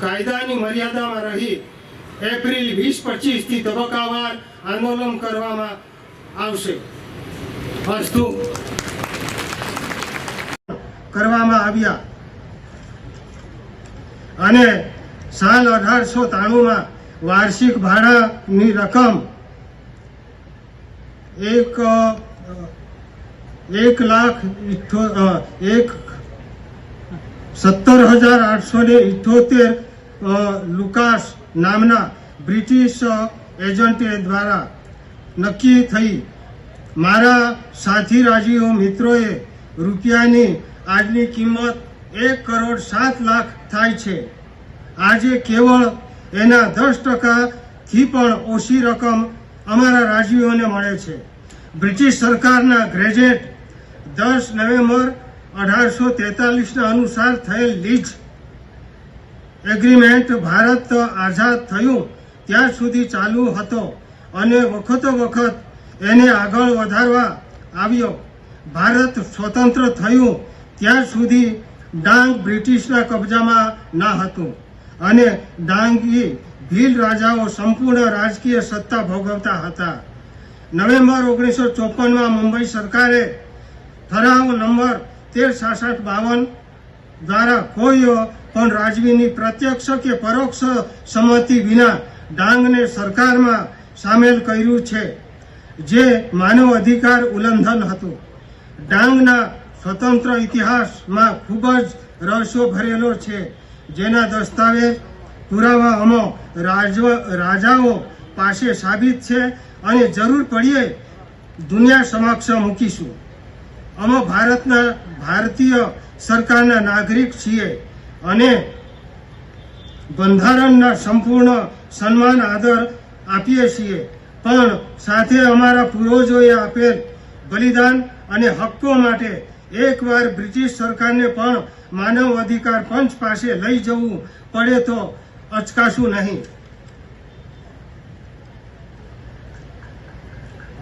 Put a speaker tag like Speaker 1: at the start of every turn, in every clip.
Speaker 1: કાયદાની મર્યાદામાં રહી એપ્રિલ વીસ પચીસથી તબક્કાવાર આંદોલન કરવામાં આવશે. અસ્તુ કરવામાં આવ્યા. અને સાલ અઢારસો ત્રાણુંમાં વાર્ષિક ભાડાની રકમ એક એક લાખ એક સત્તર હજાર આઠસો ને ઇઠ્ઠોતેર લુકાસ નામના બ્રિટિશ એજન્ટ દ્વારા નક્કી થઈ. મારા સાથી રાજીઓ મિત્રોએ રૂપિયાની આજની કિંમત એક કરોડ સાત લાખ થાય છે. આજે કેવળ એના દસ ટકાથી પણ ઓછી રકમ અમારા રાજીઓને મળે છે. બ્રિટિશ સરકારના ગ્રેજ્યુએટ દસ નવેમ્બર અઢારસો તેતાલીસના અનુસાર થયેલ લીજ એગ્રીમેન્ટ ભારત આઝાદ થયું ત્યાં સુધી ચાલુ હતો અને વખતો વખત એને આગળ વધારવા આવ્યો. ભારત સ્વતંત્ર થયું ત્યાં સુધી ડાંગ બ્રિટિશના કબજામાં ના હતું અને ડાંગી ભીલ રાજાઓ સંપૂર્ણ રાજકીય સત્તા ભોગવતા હતા. નવેમ્બર ઓગણીસો ચોપનમાં મુંબઈ સરકારે ઠરાવ નંબર તેર સાસઠ બાવન દ્વારા કોઈ પણ રાજવીની પ્રત્યક્ષ કે પરોક્ષ સંમતિ વિના ડાંગને સરકારમાં સામેલ કર્યું છે, જે માનવ અધિકાર ઉલ્લંઘન હતું. ડાંગના સ્વતંત્ર ઇતિહાસમાં ખૂબ જ રહસ્યો ભરેલો છે, જેના દસ્તાવેજ પુરાવા અમો રાજવ- રાજાઓ પાસે સાબિત છે અને જરૂર પડીએ દુનિયા સમક્ષ મૂકીશું. અમે ભારતના ભારતીય સરકારના નાગરિક છીએ અને બંધારણના સંપૂર્ણ સન્માન, આદર આપીએ છીએ. પણ સાથે અમારા પૂર્વજોએ આપેલ બલિદાન અને હક્કો માટે એકવાર બ્રિટિશ સરકારને પણ માનવ અધિકાર પંચ પાસે લઈ જવું પડે તો અચકાશું નહીં.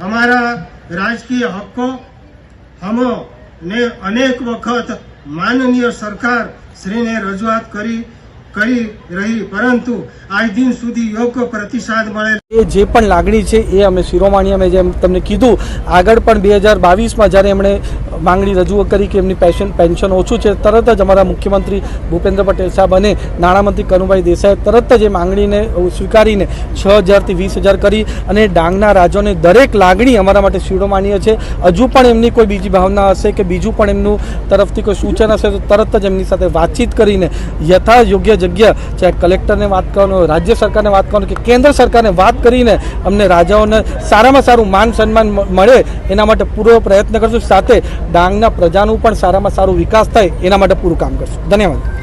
Speaker 1: અમારા રાજકીય હક્કો હમો ને અનેક વખત માનનીય સરકાર શ્રીને રજૂઆત કરી કરી રહી, પરંતુ આજ દિન સુધી યોગ્ય પ્રતિસાદ મળે
Speaker 2: એ જે પણ લાગણી છે એ અમે શિરોમાણી અમે જેમ તમને કીધું, આગળ પણ બે હજાર બાવીસમાં જ્યારે એમણે માંગણી રજૂ કરી કે એમની પેન્શન પેન્શન ઓછું છે, તરત જ અમારા મુખ્યમંત્રી ભૂપેન્દ્ર પટેલ સાહેબ અને નાણામંત્રી કનુભાઈ દેસાઈએ તરત જ એ માંગણીને સ્વીકારીને છ હજારથી વીસ હજાર કરી અને ડાંગના રાજાને દરેક લાગણી અમારા માટે શિરોમાણીય છે. હજુ પણ એમની કોઈ બીજી ભાવના હશે કે બીજું પણ એમનું તરફથી કોઈ સૂચન હશે તો તરત જ એમની સાથે વાતચીત કરીને યથા યોગ્ય જગ્યા ચાહે કલેક્ટરને વાત કરવાનું, રાજ્ય સરકારને વાત કરવાનું કે કેન્દ્ર સરકારને વાત કરીને અમને રાજાઓને સારામાં સારું માન સન્માન મળે, એના માટે પૂરો પ્રયત્ન કરશું. સાથે ડાંગના પ્રજાનું પણ સારામાં સારું વિકાસ થાય, એના માટે પૂરું કામ કરશું. ધન્યવાદ.